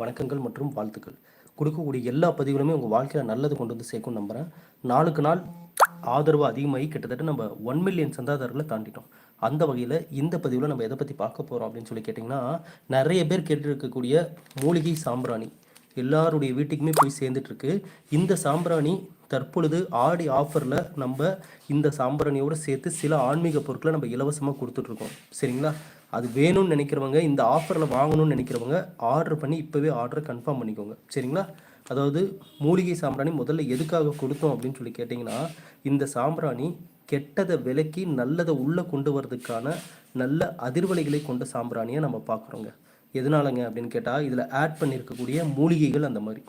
வணக்கங்கள் மற்றும் வாழ்த்துக்கள். கொடுக்கக்கூடிய எல்லா பதிவுகளுமே உங்கள் வாழ்க்கையில் நல்லது கொண்டு வந்து சேர்க்கும் நம்புகிறேன் நாளுக்கு நாள் ஆதரவு அதிகமாகி கிட்டத்தட்ட நம்ம ஒன் மில்லியன் சந்தாதாரர்களை தாண்டிட்டோம். அந்த வகையில் இந்த பதிவில் நம்ம எதை பற்றி பார்க்க போகிறோம் அப்படின்னு சொல்லி கேட்டிங்கன்னா நிறைய பேர் கேட்டுருக்கக்கூடிய மூலிகை சாம்பிராணி. எல்லாருடைய வீட்டுக்குமே போய் சேர்ந்துட்டு இருக்கு. இந்த சாம்பிராணி தற்பொழுது ஆடி ஆஃபரில் நம்ம இந்த சாம்பிராணியோட சேர்த்து சில ஆன்மீக பொருட்களை நம்ம இலவசமாக கொடுத்துட்ருக்கோம். சரிங்களா? அது வேணும்னு நினைக்கிறவங்க இந்த ஆஃபரில் வாங்கணும்னு நினைக்கிறவங்க ஆர்டர் பண்ணி இப்போவே ஆர்டரை கன்ஃபார்ம் பண்ணிக்கோங்க. சரிங்களா? அதாவது மூலிகை சாம்பிராணி முதல்ல எதுக்காக கொடுத்தோம் அப்படின்னு சொல்லி கேட்டிங்கன்னா இந்த சாம்பிராணி கெட்டதை விலக்கி நல்லதை உள்ளே கொண்டு வர்றதுக்கான நல்ல அதிர்வலைகளை கொண்ட சாம்பிராணியை நம்ம பார்க்குறோங்க. எதனாலங்க அப்படின்னு கேட்டால் இதில் ஆட் பண்ணியிருக்கக்கூடிய மூலிகைகள் அந்த மாதிரி.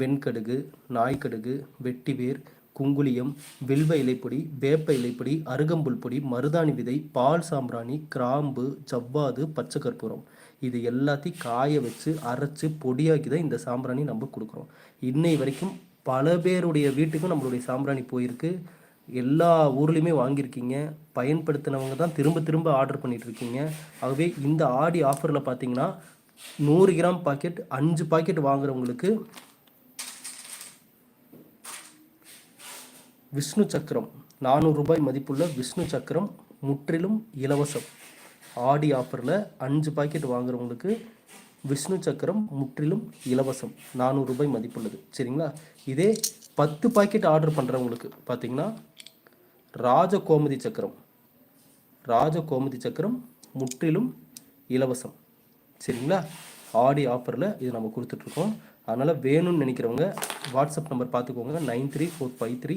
வெண்கடுகு நாய்க்கடுகு வெட்டிவேர் குங்குளியம் வில்வ இலைப்பொடி வேப்ப இலைப்பொடி அருகம்புல் பொடி மருதாணி விதை பால் சாம்பிராணி கிராம்பு ஜவ்வாது பச்சை கற்பூரம். இது எல்லாத்தையும் காய வச்சு அரைச்சு பொடியாக்கி தான் இந்த சாம்பிராணி நம்ம கொடுக்குறோம். இன்னை வரைக்கும் பல பேருடைய வீட்டுக்கும் நம்மளுடைய சாம்பிராணி போயிருக்கு. எல்லா ஊர்லேயுமே வாங்கியிருக்கீங்க. பயன்படுத்தினவங்க தான் திரும்ப திரும்ப ஆர்டர் பண்ணிகிட்ருக்கீங்க ஆகவே இந்த ஆடி ஆஃபரில் பார்த்தீங்கன்னா நூறு கிராம் பாக்கெட் அஞ்சு பாக்கெட் வாங்குறவங்களுக்கு விஷ்ணு சக்கரம். நானூறு ரூபாய் மதிப்புள்ள விஷ்ணு சக்கரம் முற்றிலும் இலவசம். ஆடி ஆஃபரில் அஞ்சு பாக்கெட் வாங்குறவங்களுக்கு விஷ்ணு சக்கரம் முற்றிலும் இலவசம். நானூறு ரூபாய் மதிப்புள்ளது. சரிங்களா? இதே பத்து பாக்கெட் ஆர்டர் பண்ணுறவங்களுக்கு பார்த்தீங்கன்னா ராஜகோமதி சக்கரம். ராஜகோமதி சக்கரம் முற்றிலும் இலவசம். சரிங்களா? ஆடி ஆஃபரில் இது நம்ம கொடுத்துட்ருக்கோம் அதனால் வேணும்னு நினைக்கிறவங்க வாட்ஸ்அப் நம்பர் பார்த்துக்கோங்க nine three four five three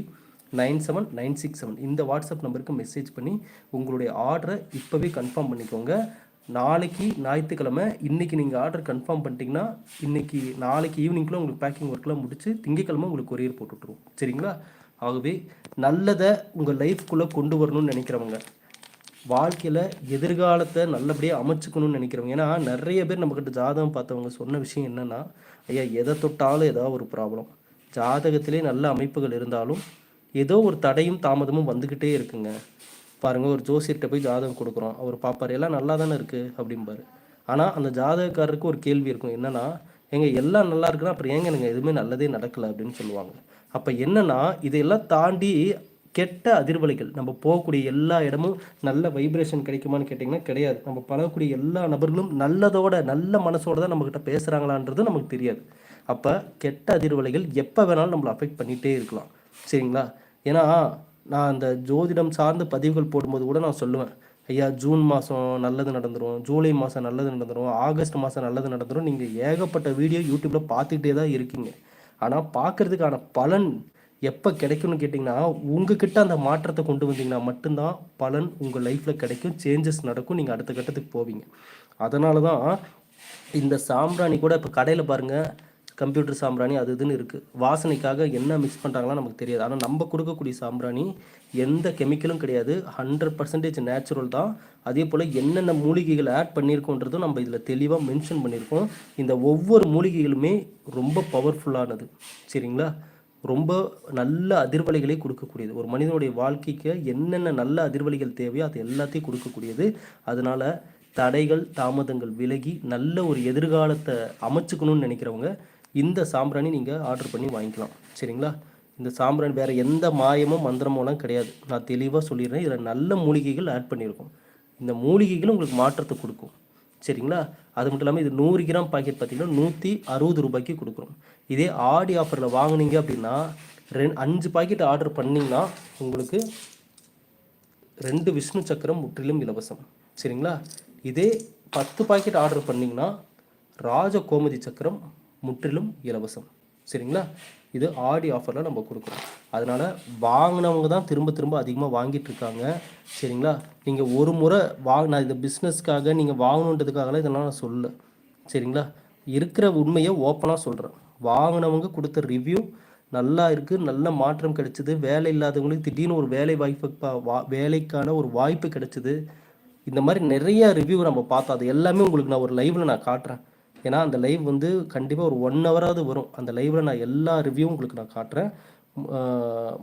nine seven nine six seven இந்த வாட்ஸ்அப் நம்பருக்கு மெசேஜ் பண்ணி உங்களுடைய ஆர்டரை இப்போவே கன்ஃபார்ம் பண்ணிக்கோங்க. நாளைக்கு ஞாயிற்றுக்கிழமை இன்றைக்கி நீங்கள் ஆர்டர் கன்ஃபார்ம் பண்ணிட்டீங்கன்னா இன்றைக்கி நாளைக்கு ஈவினிங்குள்ளே உங்களுக்கு பேக்கிங் ஒர்க்லாம் முடிச்சு திங்கக்கிழமை உங்களுக்கு கொரியர் போட்டுவிட்ருவோம் சரிங்களா? ஆகவே நல்லதை உங்கள் லைஃப்குள்ளே கொண்டு வரணும்னு நினைக்கிறவங்க வாழ்க்கையில் எதிர்காலத்தை நல்லபடியாக அமைச்சுக்கணும்னு நினைக்கிறவங்க ஏன்னா நிறைய பேர் நம்மக்கிட்ட ஜாதகம் பார்த்தவங்க சொன்ன விஷயம் என்னென்னா ஐயா எதை தொட்டாலும் ஏதாவது ஒரு ப்ராப்ளம் ஜாதகத்திலே நல்ல அமைப்புகள் இருந்தாலும் ஏதோ ஒரு தடையும் தாமதமும் வந்துக்கிட்டே இருக்குங்க. பாருங்கள் ஒரு ஜோசியர்கிட்ட போய் ஜாதகம் கொடுக்குறோம். அவர் பார்ப்பார் எல்லாம் நல்லா தானே இருக்குது அப்படிம்பாரு. ஆனால் அந்த ஜாதகக்காரருக்கு ஒரு கேள்வி இருக்கும். என்னென்னா எங்கள் எல்லாம் நல்லா இருக்குன்னா அப்புறம் ஏங்க எனக்கு எதுவுமே நல்லதே நடக்கலை? அப்படின்னு சொல்லுவாங்க. அப்போ என்னென்னா இதையெல்லாம் தாண்டி கெட்ட அதிர்வலைகள் நம்ம போகக்கூடிய எல்லா இடமும் நல்ல வைப்ரேஷன் கிடைக்குமான்னு கேட்டிங்கன்னா கிடையாது. நம்ம பழகக்கூடிய எல்லா நபர்களும் நல்லதோட நல்ல மனசோட தான் நம்மக்கிட்ட பேசுகிறாங்களான்றது நமக்கு தெரியாது. அப்போ கெட்ட அதிர்வலைகள் எப்போ வேணாலும் நம்மளை அஃபெக்ட் பண்ணிகிட்டே இருக்கலாம். சரிங்களா? ஏன்னா நான் அந்த ஜோதிடம் சார்ந்த பதிவுகள் போடும்போது கூட நான் சொல்லுவேன். ஐயா ஜூன் மாதம் நல்லது நடந்துடும் ஜூலை மாதம் நல்லது நடந்துடும் ஆகஸ்ட் மாதம் நல்லது நடந்துடும் நீங்கள் ஏகப்பட்ட வீடியோ யூடியூப்பில் பார்த்துக்கிட்டே தான் இருக்கீங்க. ஆனால் பார்க்குறதுக்கான பலன் எப்போ கிடைக்கும்னு கேட்டிங்கன்னா உங்ககிட்ட அந்த மாற்றத்தை கொண்டு வந்தீங்கன்னா மட்டும்தான் பலன் உங்கள் லைஃப்பில் கிடைக்கும் சேஞ்சஸ் நடக்கும் நீங்கள் அடுத்த கட்டத்துக்கு போவீங்க. அதனால தான் இந்த சாம்பிராணி கூட இப்போ கடையில் பாருங்கள் கம்ப்யூட்டர் சாம்பிராணி அது இதுன்னு இருக்குது வாசனைக்காக என்ன மிக்ஸ் பண்ணுறாங்களா நமக்கு தெரியாது. ஆனால் நம்ம கொடுக்கக்கூடிய சாம்பிராணி எந்த கெமிக்கலும் கிடையாது. ஹண்ட்ரட் பர்சன்டேஜ் நேச்சுரல் தான். அதே போல் என்னென்ன மூலிகைகள் ஆட் பண்ணியிருக்கோன்றதும் நம்ம இதில் தெளிவாக மென்ஷன் பண்ணியிருக்கோம். இந்த ஒவ்வொரு மூலிகைகளுமே ரொம்ப பவர்ஃபுல்லானது சரிங்களா? ரொம்ப நல்ல அதிர்வலைகளை கொடுக்கக்கூடியது. ஒரு மனிதனுடைய வாழ்க்கைக்கு என்னென்ன நல்ல அதிர்வலைகள் தேவையோ அது எல்லாத்தையும் கொடுக்கக்கூடியது. அதனால் தடைகள் தாமதங்கள் விலகி நல்ல ஒரு எதிர்காலத்தை அமைச்சுக்கணும்னு நினைக்கிறவங்க இந்த சாம்பிராணி நீங்கள் ஆர்டர் பண்ணி வாங்கிக்கலாம். சரிங்களா? இந்த சாம்பிராணி வேறு எந்த மாயமும் மந்திரமோலாம் கிடையாது. நான் தெளிவாக சொல்லிடுறேன். இதில் நல்ல மூலிகைகள் ஆட் பண்ணியிருக்கோம். இந்த மூலிகைகள் உங்களுக்கு மாற்றத்தை கொடுக்கும். சரிங்களா? அது மட்டும் இல்லாமல் இது நூறு கிராம் பாக்கெட் பார்த்தீங்கன்னா நூற்றி அறுபது ரூபாய்க்கு கொடுக்குறோம். இதே ஆடி ஆஃபரில் வாங்குனீங்க அப்படின்னா ரெண் அஞ்சு பாக்கெட் ஆர்டர் பண்ணிங்கன்னா உங்களுக்கு ரெண்டு விஷ்ணு சக்கரம் முற்றிலும் இலவசம். சரிங்களா? இதே பத்து பாக்கெட் ஆர்டர் பண்ணிங்கன்னா ராஜ கோமதி சக்கரம் முற்றிலும் இலவசம். சரிங்களா? இது ஆடி ஆஃபரில் நம்ம கொடுக்குறோம். அதனால் வாங்கினவங்க தான் திரும்ப திரும்ப அதிகமாக வாங்கிட்டு இருக்காங்க. சரிங்களா? நீங்கள் ஒரு முறை வா நான் இந்த பிஸ்னஸ்க்காக நீங்கள் வாங்கணுன்றதுக்காகலாம் இதெல்லாம் நான் சொல்ல சரிங்களா? இருக்கிற உண்மையை ஓப்பனாக சொல்கிறேன் வாங்கினவங்க கொடுத்த ரிவ்யூ நல்லா இருக்குது நல்ல மாற்றம் கிடைச்சிது. வேலை இல்லாதவங்களுக்கு திடீர்னு ஒரு வேலை வாய்ப்பு வா- வேலைக்கான ஒரு வாய்ப்பு கிடைச்சிது. இந்த மாதிரி நிறைய ரிவ்யூ நம்ம பார்த்தோம். அது எல்லாமே உங்களுக்கு நான் ஒரு லைவில் நான் காட்டுறேன். ஏன்னா அந்த லைவ் வந்து கண்டிப்பாக ஒரு ஒன் ஹவராவது வரும். அந்த லைவில் நான் எல்லா ரிவ்யூவும் உங்களுக்கு நான் காட்டுறேன்.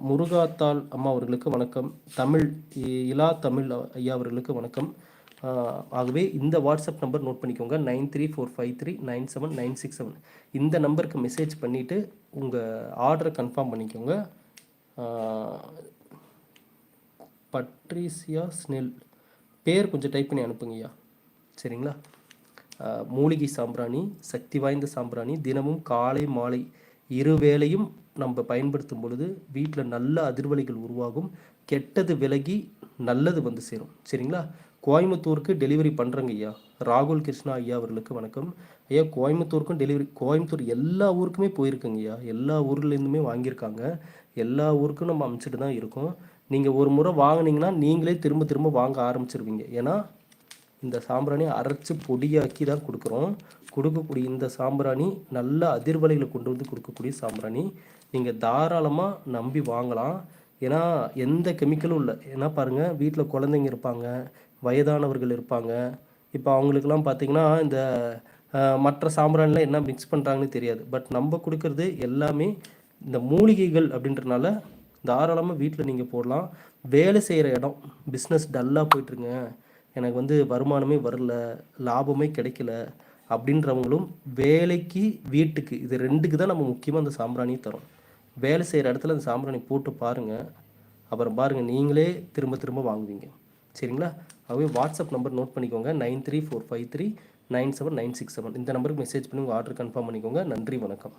முருகாத்தாள் அம்மா அவர்களுக்கு வணக்கம். தமிழ் இ- இலா தமிழ் ஐயா அவர்களுக்கு வணக்கம். ஆகவே இந்த வாட்ஸ்அப் நம்பர் நோட் பண்ணிக்கோங்க. Nine three four five three nine seven nine six seven இந்த நம்பருக்கு மெசேஜ் பண்ணிவிட்டு உங்கள் ஆர்டரை கன்ஃபார்ம் பண்ணிக்கோங்க. Patricia Snell. பேர் கொஞ்சம் டைப் பண்ணி அனுப்புங்கய்யா. சரிங்களா? மூலிகை சாம்பிராணி சக்தி வாய்ந்த சாம்பிராணி தினமும் காலை மாலை இருவேளையும் நம்ம பயன்படுத்தும் பொழுது வீட்டில் நல்ல அதிர்வலைகள் உருவாகும். கெட்டது விலகி நல்லது வந்து சேரும். சரிங்களா? கோயம்புத்தூருக்கு டெலிவரி பண்ணுறங்க ஐயா. ராகுல் கிருஷ்ணா ஐயா அவர்களுக்கு வணக்கம். ஐயா கோயம்புத்தூருக்கும் டெலிவரி கோயம்புத்தூர் எல்லா ஊருக்குமே போயிருக்குங்க ஐயா. எல்லா ஊர்லேருந்துமே வாங்கியிருக்காங்க. எல்லா ஊருக்கும் நம்ம அமுச்சிட்டு தான் இருக்கோம். நீங்கள் ஒரு முறை வாங்குனீங்கன்னா நீங்களே திரும்ப திரும்ப வாங்க ஆரம்பிச்சிருவீங்க. ஏன்னா இந்த சாம்பிராணி அரைச்சி பொடியாக்கி தான் கொடுக்குறோம். கொடுக்கக்கூடிய இந்த சாம்பிராணி நல்ல அதிர்வலைகளை கொண்டு வந்து கொடுக்கக்கூடிய சாம்பிராணி. நீங்கள் தாராளமாக நம்பி வாங்கலாம். ஏன்னா எந்த கெமிக்கலும் இல்லை. ஏன்னா பாருங்கள் வீட்டில் குழந்தைங்க இருப்பாங்க வயதானவர்கள் இருப்பாங்க. இப்போ அவங்களுக்கெல்லாம் பார்த்தீங்கன்னா இந்த மற்ற சாம்பிராணிலாம் என்ன மிக்ஸ் பண்ணுறாங்கன்னு தெரியாது. பட் நம்ம கொடுக்கறது எல்லாமே இந்த மூலிகைகள் அப்படின்றனால தாராளமாக வீட்டில் நீங்கள் போடலாம். வேலை செய்கிற இடம் பிஸ்னஸ் டல்லாக போயிட்டுருங்க எனக்கு வந்து வருமானமே வரல லாபமே கிடைக்கல அப்படின்றவங்களும் வேலைக்கு வீட்டுக்கு இது ரெண்டுக்கு தான் நம்ம முக்கியமாக அந்த சாம்பிராணியை தரோம். வேலை செய்கிற இடத்துல அந்த சாம்பிராணி போட்டு பாருங்கள் அப்புறம் பாருங்கள் நீங்களே திரும்ப திரும்ப வாங்குவீங்க. சரிங்களா? ஆகவே வாட்ஸ்அப் நம்பர் நோட் பண்ணிக்கோங்க. Nine three four five three nine seven nine six seven. இந்த நம்பருக்கு மெசேஜ் பண்ணி உங்கள் ஆர்டர் கன்ஃபார்ம் பண்ணிக்கோங்க. நன்றி வணக்கம்.